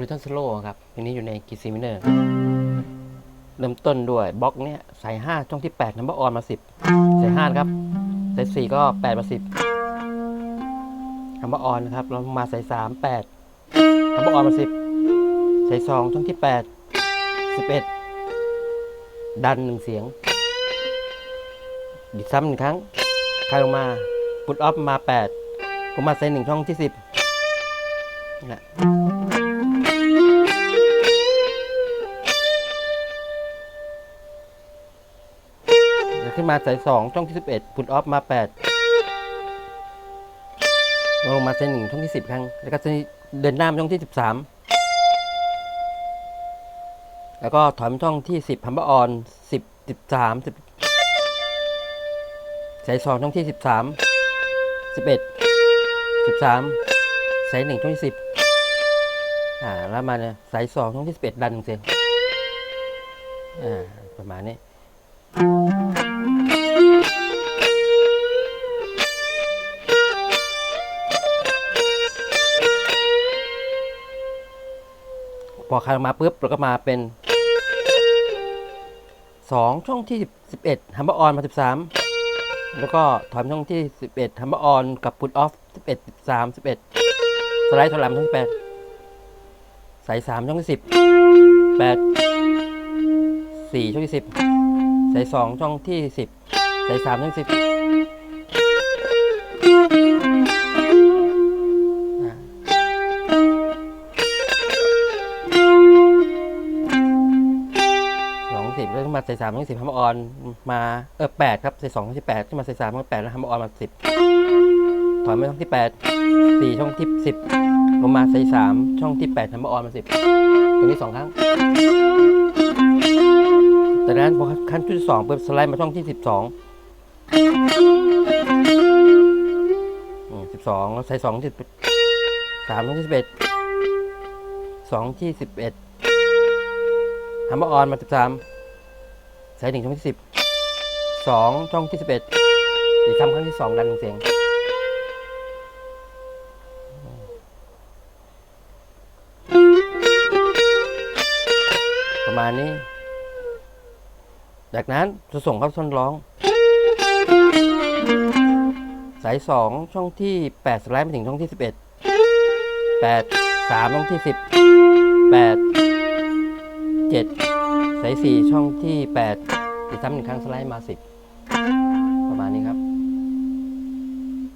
รูทอนสโลครับเพลงนี้อยู่ในกีซีมิเนอร์เริ่มต้นด้วยบล็อกเนี้ยใส่ห้าช่องที่แปดนัมเบอร์ออนมาสิบใส่ห้าครับใส่สี่ก็แปดมาสิบนัมเบอร์ออนนะครับเรามาใส่สามแปดนัมเบอร์ออนมาสิบใส่สองช่องที่แปดสิบเอ็ดดันหนึ่งเสียง ดิดซ้ำหนึ่งครั้งคายลงมาพุทออฟมาแปดผมมาใส่หนึ่งช่องที่สิบนี่แหละ ขึ้นมาสายสองช่องที่สิบเอ็ดพุทออฟมาแปดลงมาเสายหนึ่งช่องที่สิบครั้ง แล้วก็สายเดินหน้ามช่องที่สิบสามแล้วก็ถอยมาช่องที่สิบพัมเบอร์ออนสิบสิบสามสิบสายสองช่องที่สิบสามสิบเอ็ดสิบสามสายหนึ่งช่องที่สิบอ่าแล้วมาเนี่ยสายสองช่องที่สิบเอ็ดดันหนึ่งเสียงอ่าประมาณนี้ พอคันมาปุ๊บเราก็มาเป็น 2 ช่องที่ 11ฮัมเบอร์ออนมา 13 แล้วก็ถอยช่องที่ 11ฮัมเบอร์ออนกับพุทออฟ 11 13 11 สไลด์ถอยหลังช่องแปด8สาย 3 ช่องที่ 10 8 4 ช่องที่ 10 สาย 2 ช่องที่ 10 สาย 3 ช่องที่10 งสิบแล้วขึ้นมาใส่สามช่องสิบฮัมออนมาเออแปดครับใส่สองช่องที่แปดขึ้นมาใส่สามช่องที่แปดแล้วฮัมออนมาสิบถอยมาช่องที่แปดสี่ช่องที่สิบลงมาใส่สามช่องที่แปดฮัมออนมาสิบตรงนี้สองครั้งจากนั้นพอขั้นที่สองเปุ๊บสไลด์มาช่องที่สิบสองสิบสองแล้วใส่สองที่สามที่สิบเอ็ดสองที่สิบเอ็ดฮัมเบอร์ออนมาสิบสาม สายหนึ่งช่องที่สิบสองช่องที่สิบเอ็ดอีกคำครั้งที่สองดันหนึ่งเสียง ประมาณนี้ จากนั้นจะส่งเข้าท่อนร้อง สายสองช่องที่แปดสไลด์ไปถึงช่องที่สิบเอ็ดแปดสามช่องที่สิบแปดเจ็ด สายสี่ช่องที่แปดอีกซ้ำหนึ่งครั้งสไลด์มาสิบประมาณนี้ครับ